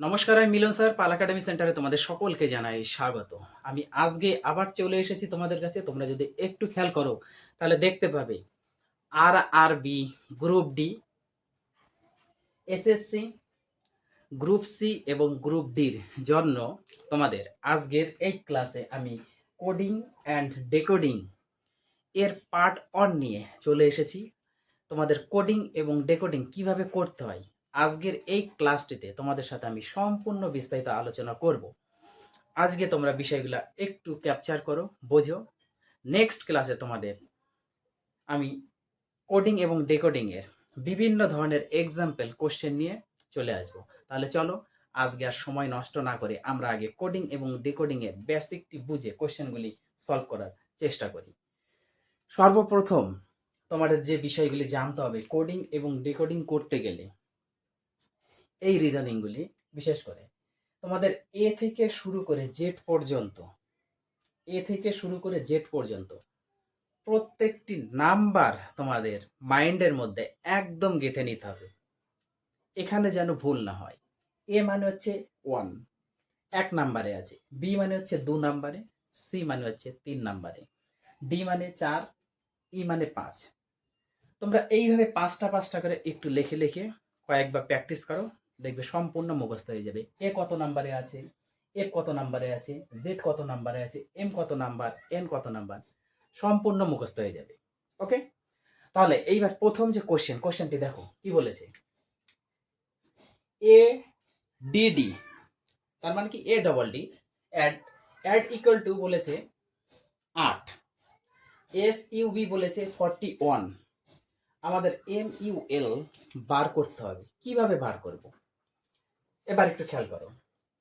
নমস্কার, আমি মিলন স্যার, পাল একাডেমি সেন্টারে তোমাদের সকলকে জানাই স্বাগত। আমি আজকে আবার চলে এসেছি তোমাদের কাছে, তোমরা যদি একটু খেয়াল করো, তাহলে দেখতে পাবে। R R B, group D SSC group C এবং গ্রুপ ডির জন্য তোমাদের আজকের এই ক্লাসে আমি কোডিং অ্যান্ড ডেকোডিং এর পার্ট অন নিয়ে চলে এসেছি। তোমাদের কোডিং এবং ডেকোডিং কীভাবে করতে হয় আজকের এই ক্লাসটিতে তোমাদের সাথে আমি সম্পূর্ণ বিস্তারিত আলোচনা করব। আজকে তোমরা বিষয়গুলো একটু ক্যাপচার করো, বোঝো। নেক্সট ক্লাসে তোমাদের আমি কোডিং এবং ডেকোডিং এর বিভিন্ন ধরনের এক্সাম্পল কোশ্চেন নিয়ে চলে আসব। তাহলে চলো, আজকে আর সময় নষ্ট না করে আমরা আগে কোডিং এবং ডেকোডিং এর বেসিকটি বুঝে কোশ্চেনগুলি সলভ করার চেষ্টা করি। সর্বপ্রথম তোমাদের যে বিষয়গুলি জানতে হবে কোডিং এবং ডেকোডিং করতে গেলে এই রিজনিংগুলি বিশেষ করে। তোমাদের এ থেকে শুরু করে জেড পর্যন্ত এ থেকে শুরু করে জেড পর্যন্ত প্রত্যেকটি নাম্বার তোমাদের মাইন্ডের মধ্যে একদম গেঁথে নিতে হবে। এখানে যেন ভুল না হয়। এ মানে হচ্ছে ওয়ান এক নাম্বারে আছে। বি মানে হচ্ছে দু নাম্বারে সি মানে হচ্ছে তিন নাম্বারে। ডি মানে চার ই মানে পাঁচ। তোমরা এইভাবে পাঁচটা পাঁচটা করে একটু লিখে লিখে কয়েকবার প্র্যাকটিস করো। দেখবে সম্পূর্ণ মুখস্থ হয়ে যাবে। এ কত নাম্বারে আছে? এফ কত নাম্বারে আছে? জেড কত নাম্বারে আছে? এম কত নাম্বার? এন কত নাম্বার? সম্পূর্ণ মুখস্থ হয়ে যাবে। ওকে তাহলে এইবার প্রথম যে কোশ্চেন কোশ্চেনটি দেখো, কি বলেছে? এ ডি ডি তার মানে কি A double D add add equal to বলেছে আট। এস ইউ বি বলেছে ফর্টি ওয়ান আমাদের এম ইউ এল বার করতে হবে। কীভাবে বার করব? এবার একটু খেয়াল করো।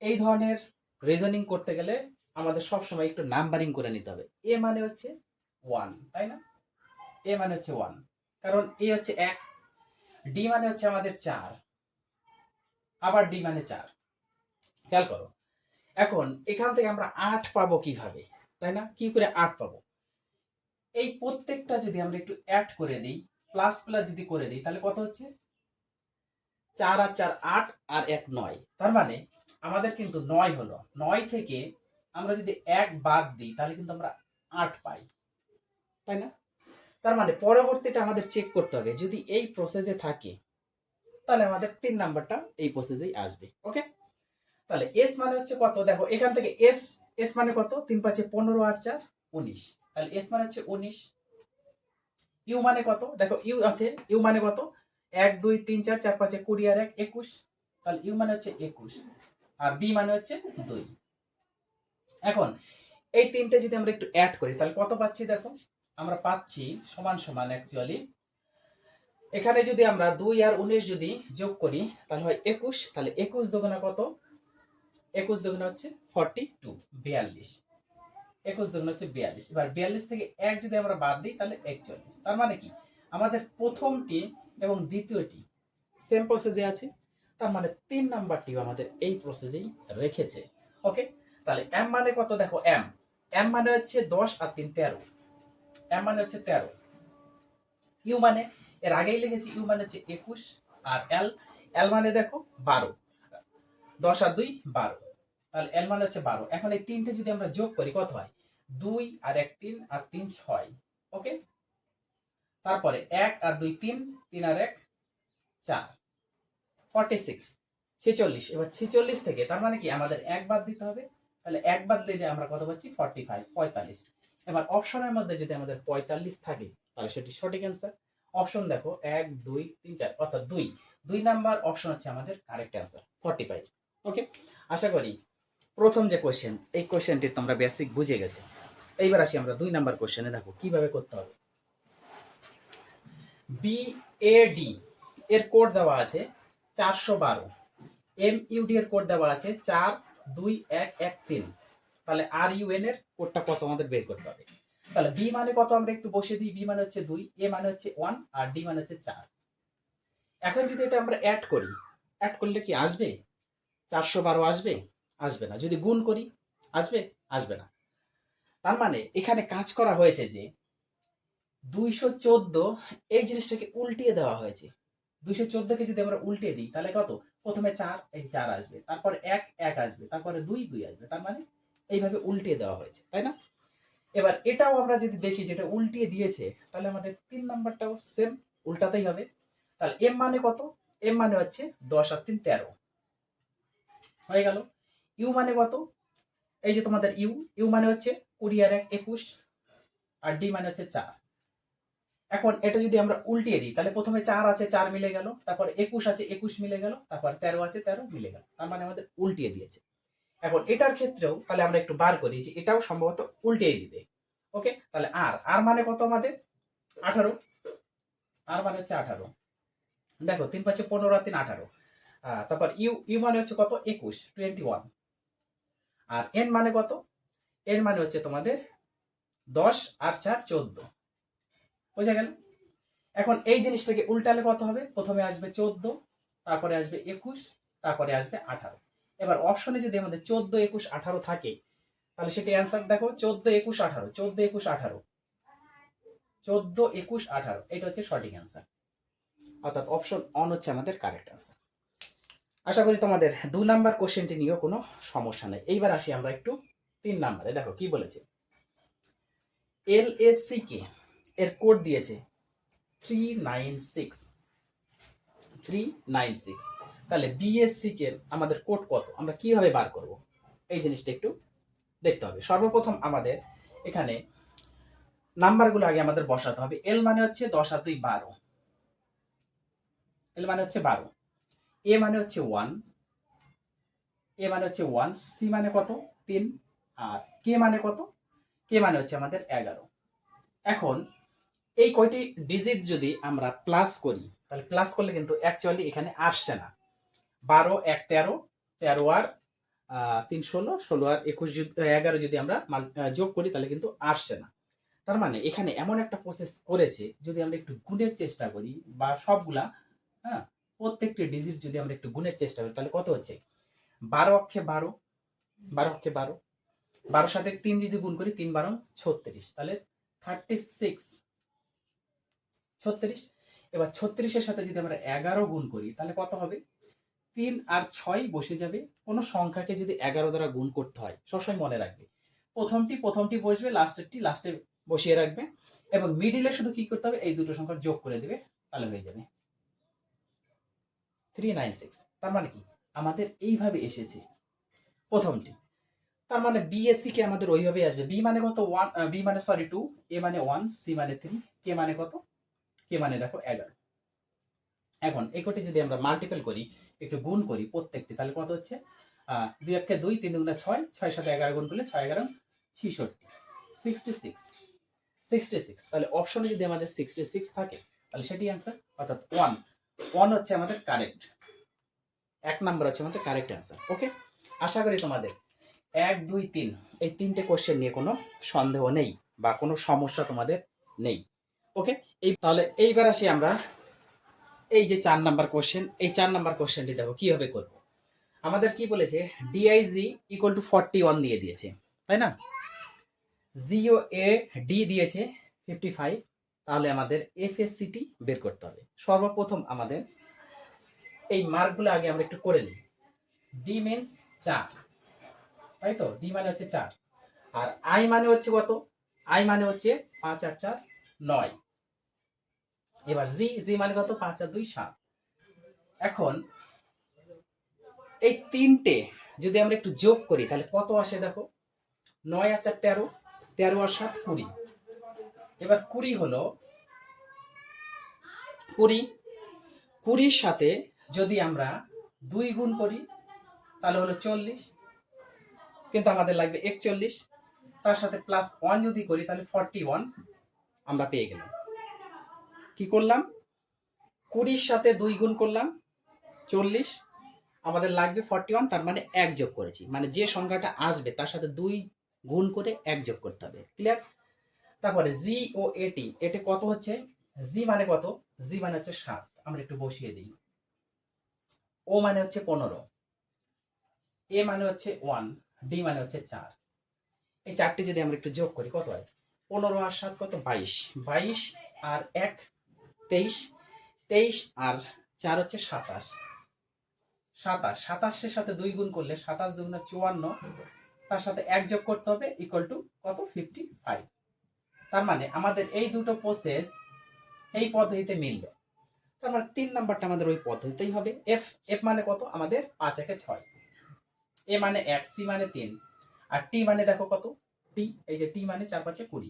এই ধরনের রিজনিং করতে গেলে আমাদের সবসময় একটু নাম্বারিং করে নিতে হবে। এ মানে হচ্ছে ওয়ান তাই না? এ মানে হচ্ছে ওয়ান কারণ এ হচ্ছে এক ডি মানে হচ্ছে আমাদের চার, আবার ডি মানে চার। খেয়াল করো, এখন এখান থেকে আমরা আট পাবো কীভাবে, তাই না? কি করে আট পাবো? এই প্রত্যেকটা যদি আমরা একটু অ্যাড করে দিই প্লাস প্লাস যদি করে দিই, তাহলে কত হচ্ছে? চার আর চার আট আর এক নয়। তার মানে আমাদের কিন্তু নয় হলো। নয় থেকে আমরা যদি এক বাদ দিই, তাহলে কিন্তু আমরা আট পাই। তাই না? তার মানে পরবর্তীটা আমাদের চেক করতে হবে। যদি এই প্রসেসে থাকে, তাহলে আমাদের তিন নাম্বারটা এই প্রসেসেই আসবে। ওকে তাহলে এস মানে হচ্ছে কত? দেখো, এখান থেকে এস এস মানে কত? তিন পাঁচে পনেরো আর চার, উনিশ। তাহলে এস মানে হচ্ছে উনিশ। ইউ মানে কত? দেখো ইউ আছে। ইউ মানে কত? এক, দুই, তিন, চার চার, পাঁচে কুড়ি আর এক, একুশ। তাহলে ইউ মানে হচ্ছে একুশ। আর বি মানে হচ্ছে দুই। এখন, এই তিনটে যদি আমরা একটু অ্যাড করি, তাহলে কত পাচ্ছি দেখো? আমরা পাচ্ছি সমান সমান অ্যাকচুয়ালি এখানে যদি আমরা দুই আর উনিশ যদি যোগ করি, তাহলে হয় একুশ। তাহলে একুশ দুগুণা কত? একুশ দুগুণা হচ্ছে ফর্টি টু বিয়াল্লিশ। একুশ দুগুণ হচ্ছে বিয়াল্লিশ। এবার বিয়াল্লিশ থেকে এক যদি আমরা বাদ দিই, তাহলে একচল্লিশ। তার মানে কি? আমাদের প্রথমটি এবং দ্বিতীয়টি সেম প্রসেসে আছে, তার মানে তিন নাম্বারটিও আমাদের এই প্রসেসেই রেখেছে। ওকে তাহলে এম মানে কত? দেখো এম এম মানে হচ্ছে দশ আর তিন তেরো। এম মানে হচ্ছে তেরো। ইউ মানে এর আগেই লিখেছি ইউ মানে হচ্ছে একুশ আর এল এল মানে দেখো বারো। দশ আর দুই, বারো। তাহলে এল মানে হচ্ছে বারো। এখন এই তিনটে যদি আমরা যোগ করি, কত হয়? দুই আর এক তিন আর তিন ছয়। ওকে তারপরে এক আর দুই তিন তিন আর এক চার। ফর্টি সিক্স ছেচল্লিশ। এবার ছেচল্লিশ থেকে, তার মানে কি আমাদের এক বাদ দিতে হবে? তাহলে এক বাদ দিলে আমরা কত পাচ্ছি? ফর্টি ফাইভ পঁয়তাল্লিশ। এবার অপশনের মধ্যে যদি আমাদের পঁয়তাল্লিশ থাকে, তাহলে সেটি সঠিক অ্যান্সার অপশন দেখো, এক, দুই, তিন, চার, অর্থাৎ দুই। দুই নাম্বার অপশন হচ্ছে আমাদের correct answer forty five okay আশা করি প্রথম যে কোয়েশ্চেন এই কোয়েশ্চেনটি তোমরা বেসিক বুঝে গেছো। এইবার আসি আমরা দুই নাম্বার কোশ্চেনে দেখো, কীভাবে করতে হবে? বি এ ডি এর কোড দেওয়া আছে চারশো বারো। এম ইউডি এর কোড দেওয়া আছে চার দুই এক এক তিন। তাহলে আর ইউএন এর কোডটা কত আমাদের বের করতে হবে? তাহলে বি মানে কত? আমরা একটু বসে দিই। বি মানে হচ্ছে দুই এ মানে হচ্ছে ওয়ান আর ডি মানে হচ্ছে চার। এখন যদি এটা আমরা অ্যাড করি অ্যাড করলে কি আসবে? চারশো বারো আসবে? আসবে না। যদি গুণ করি, আসবে? আসবে না। তার মানে এখানে কাজ করা হয়েছে যে দুইশো চোদ্দ এই জিনিসটাকে উল্টিয়ে দেওয়া হয়েছে। দুইশো চোদ্দকে যদি আমরা উল্টে দিই, তাহলে কত? প্রথমে চার, এই চার আসবে। তারপরে এক এক আসবে। তারপরে দুই দুই আসবে। তার মানে এইভাবে উল্টে দেওয়া হয়েছে, তাই না? এবার এটাও আমরা যদি দেখি যেটা উল্টিয়ে দিয়েছে, তাহলে আমাদের তিন নাম্বারটাও সেম উল্টাতেই হবে। তাহলে এম মানে কত? এম মানে হচ্ছে দশ আর তিন তেরো। হয়ে গেল। ইউ মানে কত? এই যে তোমাদের ইউ ইউ মানে হচ্ছে কুড়ি আর এক একুশ, আর ডি মানে হচ্ছে চার। এখন এটা যদি আমরা উল্টিয়ে দিই, তাহলে প্রথমে চার আছে, চার মিলে গেল, তারপর একুশ আছে, একুশ মিলে গেল, তারপর তেরো আছে, তেরো মিলে গেল। তার মানে আমাদের উল্টিয়ে দিয়েছে। এখন এটার ক্ষেত্রেও তাহলে আমরা একটু বার করি যে এটাও সম্ভবত উল্টিয়ে দিবে। ওকে? তাহলে আর আর মানে কত আমাদের? আঠারো। আর মানে হচ্ছে আঠারো। দেখো, তিন পাঁচে পনেরো তিন আঠারো। তারপর ইউ ইউ মানে হচ্ছে কত? একুশ, টোয়েন্টি ওয়ান। আর এন মানে কত? এন মানে হচ্ছে তোমাদের দশ আর চার, চোদ্দ। বোঝা গেল? এখন এই জিনিসটাকে উল্টালে কত হবে? প্রথমে আসবে চোদ্দ, তারপরে আসবে একুশ, তারপরে আসবে আঠারো। এবার অপশনে যদি আমাদের চোদ্দ, একুশ, আঠারো থাকে, তাহলে সেটি অ্যান্সার দেখো, চোদ্দ, একুশ, আঠারো, চোদ্দ, একুশ, আঠারো। চোদ্দ, একুশ, আঠারো, এটা হচ্ছে সঠিক অ্যান্সার অর্থাৎ অপশন অন হচ্ছে আমাদের কারেক্ট অ্যান্সার আশা করি তোমাদের দু নাম্বার কোশ্চেনটি নিয়েও কোনো সমস্যা নেই। এইবার আসি আমরা একটু তিন নাম্বারে। দেখো কি বলেছে? এল এস সি কে এর কোড দিয়েছে। Three nine six three nine six তাহলে বিএসসি কে আমাদের কোড কত? আমরা কীভাবে বার করব? এই জিনিসটা একটু দেখতে হবে। সর্বপ্রথম আমাদের এখানে নাম্বারগুলো আগে আমাদের বসাতে হবে। এল মানে হচ্ছে দশ আর দুই বারো। এল মানে হচ্ছে বারো। এ মানে হচ্ছে ওয়ান এ মানে হচ্ছে ওয়ান সি মানে কত? তিন। আর কে মানে কত? কে মানে হচ্ছে আমাদের এগারো। এখন এই কয়টি ডিজিট যদি আমরা প্লাস করি, তাহলে প্লাস করলে কিন্তু অ্যাকচুয়ালি এখানে আসছে না। বারো, এক, তেরো তেরো আর তিন, ষোলো ষোলো আর একুশ এগারো যদি আমরা যোগ করি, তাহলে কিন্তু আসছে না। তার মানে এখানে এমন একটা প্রসেস করেছে, যদি আমরা একটু গুণের চেষ্টা করি, বা সবগুলা হ্যাঁ প্রত্যেকটি ডিজিট যদি আমরা একটু গুণের চেষ্টা করি, তাহলে কত হচ্ছে? বারো অক্ষে বারো বারো অক্ষে বারো, বারোর সাথে তিন যদি গুণ করি, তিন বারো ছত্রিশ, তাহলে থার্টি সিক্স ছত্রিশ। এবার ছত্রিশের সাথে যদি আমরা এগারো গুণ করি, তাহলে কত হবে? তিন আর ছয় বসে যাবে। কোনো সংখ্যাকে যদি এগারো দ্বারা গুণ করতে হয়, সবসময় মনে রাখবে। প্রথমটি প্রথমটি বসবে, লাস্টেরটি লাস্টে বসিয়ে রাখবে এবং মিডিলে শুধু কি করতে হবে? এই দুটো সংখ্যা যোগ করে দেবে, তাহলে হয়ে যাবে। থ্রি নাইন সিক্স তার মানে কি? আমাদের এইভাবে এসেছে। প্রথমটি। তার মানে বিএসসি কে আমাদের ওইভাবে আসবে। বি মানে কত? ওয়ান বি মানে সরি টু এ মানে ওয়ান সি মানে থ্রি কে মানে কত? কে মানে দেখো এগারো। এখন এই যদি আমরা মাল্টিপল করি, একটু গুণ করি প্রত্যেকটি, তাহলে কত হচ্ছে? দুই একটা দুই, তিন দুগুণে ছয় ছয় সাথে এগারো গুণ করলে ছয় এগারো, ছিষট্টি। সিক্সটি সিক্স সিক্সটি সিক্স তাহলে অপশনে যদি আমাদের সিক্সটি সিক্স থাকে, তাহলে সেটি অ্যান্সার অর্থাৎ ওয়ান ওয়ান হচ্ছে আমাদের কারেক্ট এক নাম্বার হচ্ছে আমাদের কারেক্ট অ্যান্সার ওকে আশা করি তোমাদের এক, দুই, তিন, এই তিনটে কোশ্চেন নিয়ে কোনো সন্দেহ নেই বা কোনো সমস্যা তোমাদের নেই। ওকে এই তাহলে এইবার আসি আমরা। এই যে চার নাম্বার কোশ্চেন এই চার নাম্বার কোশ্চেনটি দেখো, কীভাবে করব? আমাদের কি বলেছে? DIG equal to forty one দিয়ে দিয়েছে, তাই না? জিও এ ডি দিয়েছে ফিফটি ফাইভ তাহলে আমাদের এফএসসিটি বের করতে হবে। সর্বপ্রথম আমাদের এই মার্কগুলো আগে আমরা একটু করে নিই। ডি মিনস চার, তাই তো? ডি মানে হচ্ছে চার। আর আই মানে হচ্ছে কত? আই মানে হচ্ছে পাঁচ আর চার, নয়। এবার জি জি মানে কত? পাঁচ আর দুই, সাত। এখন এই তিনটে যদি আমরা একটু যোগ করি, তাহলে কত আসে দেখো? নয় আর চার, তেরো। তেরো আর সাত, কুড়ি। এবার কুড়ি হলো কুড়ি। কুড়ির সাথে যদি আমরা দুই গুণ করি, তাহলে হলো চল্লিশ। কিন্তু আমাদের লাগবে একচল্লিশ। তার সাথে প্লাস ওয়ান যদি করি, তাহলে ফর্টি ওয়ান আমরা পেয়ে গেলাম। কি করলাম? কুড়ির সাথে দুই গুণ করলাম, চল্লিশ। আমাদের লাগবে ফর্টি ওয়ান তার মানে এক যোগ করেছি। মানে যে সংখ্যাটা আসবে, তার সাথে দুই গুণ করে এক যোগ করতে হবে। ক্লিয়ার তারপরে জি ও এটি এটি কত হচ্ছে? জি মানে কত? জি মানে হচ্ছে সাত। আমরা একটু বসিয়ে দিই। ও মানে হচ্ছে পনেরো। এ মানে হচ্ছে ওয়ান ডি মানে হচ্ছে চার। এই চারটি যদি আমরা একটু যোগ করি, কত হয়? পনেরো আর সাত কত? বাইশ। বাইশ আর এক তেইশ তেইশ আর চার হচ্ছে সাতাশ। সাতাশ, সাতাশের সাথে দুই গুণ করলে সাতাশ দুগুণে চুয়ান্ন, তার সাথে এক যোগ করতে হবে ইকুয়াল টু কত? ফিফটি ফাইভ তার মানে আমাদের এই দুটো প্রসেস এই পদ্ধতিতে মিলল। তার মানে তিন নাম্বারটা আমাদের ওই পদ্ধতিতেই হবে। এফ এফ মানে কত? আমাদের পাঁচ একে ছয়। এ মানে এক সি মানে তিন। আর টি মানে দেখো কত? টি এই যে টি মানে চার পাঁচে কুড়ি।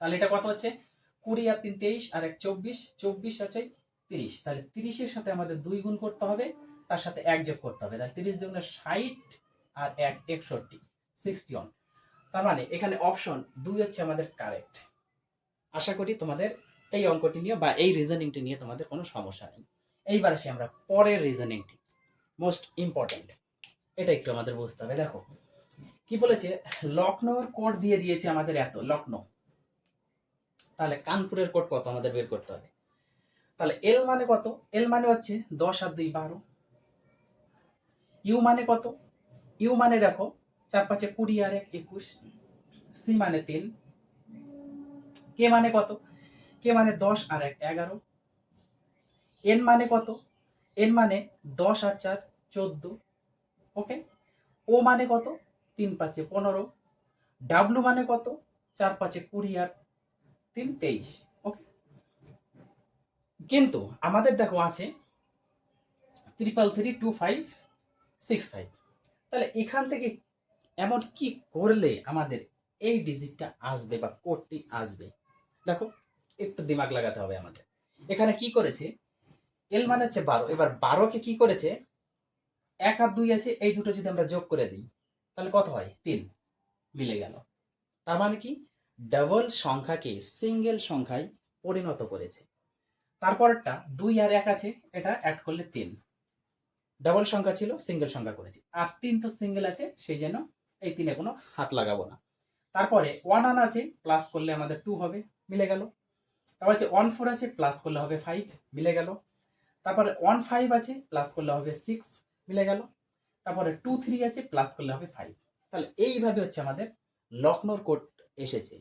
তাহলে এটা কত হচ্ছে? কুড়ি আর তিন তেইশ আর এক চব্বিশ চব্বিশ আছে তিরিশ। তাহলে তিরিশের সাথে আমাদের দুই গুণ করতে হবে, তার সাথে এক যোগ করতে হবে। তাহলে তিরিশ দুগুণে ষাট আর এক একষট্টি সিক্সটি ওয়ান তার মানে এখানে অপশন দুই হচ্ছে আমাদের কারেক্ট আশা করি তোমাদের এই অঙ্কটি নিয়ে বা এই রিজনিংটি নিয়ে তোমাদের কোনো সমস্যা নেই। এইবার আসি আমরা পরের রিজনিংটি মোস্ট ইম্পর্ট্যান্ট এটা একটু আমাদের বুঝতে হবে, দেখো। কি বলেছে? লখনৌর কোড দিয়ে দিয়েছে আমাদের এত লখনৌ তাহলে কানপুরের কোড কত? আমাদের বের করতে হবে। তাহলে এল মানে কত? এল মানে হচ্ছে দশ আর দুই বারো। ইউ মানে কত? ইউ মানে দেখো, চার পাঁচে কুড়ি আর এক একুশ। সি মানে তিন। কে মানে কত? কে মানে দশ আর এক এগারো। এন মানে কত? এন মানে দশ আর চার চোদ্দ। ওকে ও মানে কত? তিন পাঁচে পনেরো। ডাব্লু মানে কত? চার পাঁচে কুড়ি আর তিন তেইশ ওকে কিন্তু আমাদের দেখো আছে triple three two five six five তাহলে এখান থেকে এমন কি করলে আমাদের এই ডিজিটটা আসবে বা কোডটি আসবে? দেখো একটু দিমাগ লাগাতে হবে আমাদের। এখানে কি করেছে? এল মানে হচ্ছে বারো। এবার বারোকে কি করেছে? এক আর দুই আছে এই দুটো যদি আমরা যোগ করে দিই তাহলে কত হয়? তিন। মিলে গেল। তার মানে কি? ডাবল সংখ্যাকে সিঙ্গেল সংখ্যায় পরিণত করেছে। তারপরটা দুই আর এক আছে, এটা অ্যাড করলে তিন। ডাবল সংখ্যা ছিল সিঙ্গেল সংখ্যা করেছি। আর তিন তো সিঙ্গেল আছে, সেই জন্য এই তিনে কোনো হাত লাগাবো না। তারপরে ওয়ান আন আছে প্লাস করলে আমাদের টু হবে, মিলে গেল। তারপর আছে ওয়ান ফোর আছে প্লাস করলে হবে ফাইভ মিলে গেল। তারপরে ওয়ান ফাইভ আছে প্লাস করলে হবে সিক্স মিলে গেল। তারপরে টু থ্রি আছে প্লাস করলে হবে ফাইভ তাহলে এইভাবে হচ্ছে আমাদের লখনৌর কোড এসেছে।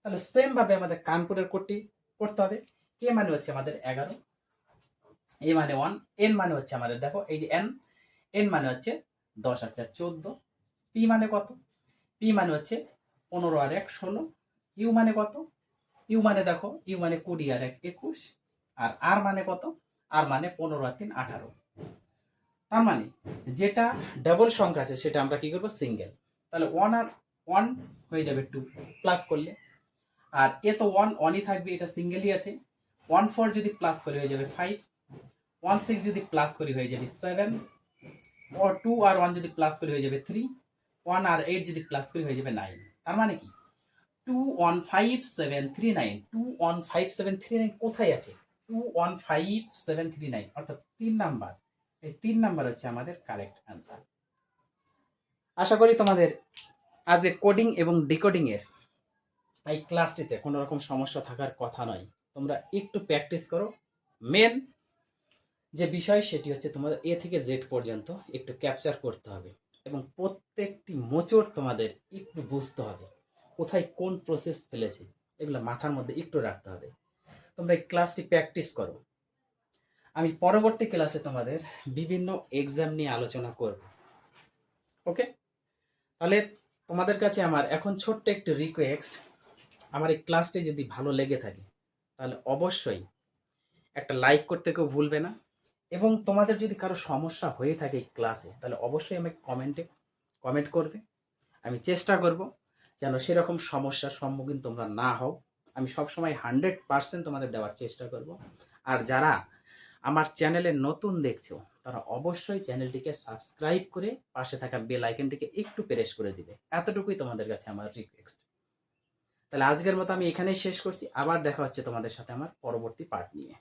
তাহলে সেম ভাবে আমাদের কানপুরের কোডটি করতে হবে। কে মানে হচ্ছে আমাদের এগারো এ মানে ওয়ান এন মানে হচ্ছে আমাদের, দেখো, এই যে এন এন মানে হচ্ছে দশ আর চার চোদ্দ পি মানে কত? পি মানে হচ্ছে পনেরো আর এক, ষোলো ইউ মানে কত? ইউ মানে দেখো ইউ মানে কুড়ি আর এক, একুশ, আর আর মানে কত? আর মানে পনেরো আর তিন, আঠারো। তার মানে যেটা ডাবল সংখ্যা আছে, সেটা আমরা কি করব? সিঙ্গেল তাহলে ওয়ান আর ওয়ান হয়ে যাবে টু প্লাস করলে। আর এ তো ওয়ান ওয়ানই থাকবে, এটা সিঙ্গেলই আছে। ওয়ান ফোর যদি প্লাস করে হয়ে যাবে ফাইভ ওয়ান সিক্স যদি প্লাস করি হয়ে যাবে সেভেন ও টু আর ওয়ান যদি প্লাস করি হয়ে যাবে থ্রি ওয়ান আর এইট যদি প্লাস করি হয়ে যাবে নাইন তার মানে কি? Two one five seven three nine two one five seven three nine কোথায় আছে? Two one five seven three nine অর্থাৎ তিন নাম্বার। এই তিন নাম্বার হচ্ছে আমাদের কারেক্ট অ্যান্সার আশা করি তোমাদের আজ এ কোডিং এবং ডিকোডিং এর এই ক্লাসটিতে কোনো রকম সমস্যা থাকার কথা নয়। তোমরা একটু প্র্যাকটিস করো। মেন যে বিষয় সেটি হচ্ছে তোমাদের এ থেকে জেড পর্যন্ত একটু ক্যাপচার করতে হবে এবং প্রত্যেকটি মোচড় তোমাদের একটু বুঝতে হবে, কোথায় কোন প্রসেস ফেলেছে, এগুলো মাথার মধ্যে একটু রাখতে হবে। তোমরা এই ক্লাসটি প্র্যাকটিস করো। আমি পরবর্তী ক্লাসে তোমাদের বিভিন্ন এক্সাম নিয়ে আলোচনা করব। ওকে তাহলে তোমাদের কাছে আমার এখন ছোট্ট একটু রিকোয়েস্ট আমার এই ক্লাসটি যদি ভালো লেগে থাকে, তাহলে অবশ্যই একটা লাইক করতে কেউ ভুলবে না। এবং তোমাদের যদি কারও সমস্যা হয়ে থাকে এই ক্লাসে তাহলে অবশ্যই আমাকে কমেন্টে কমেন্ট করবে। আমি চেষ্টা করব যেন সেরকম সমস্যার সম্মুখীন তোমরা না হও। আমি সবসময় হান্ড্রেড পার্সেন্ট তোমাদের দেওয়ার চেষ্টা করব। আর যারা আমার চ্যানেলে নতুন দেখছ তারা অবশ্যই চ্যানেলটিকে সাবস্ক্রাইব করে পাশে থাকা বেল আইকনটিকে একটু প্রেস করে দিবে। এতটুকুই তোমাদের কাছে আমার রিকোয়েস্ট তাহলে আজকের মতো আমি এখানেই শেষ করছি। আবার দেখা হচ্ছে তোমাদের সাথে আমার পরবর্তী পার্ট নিয়ে।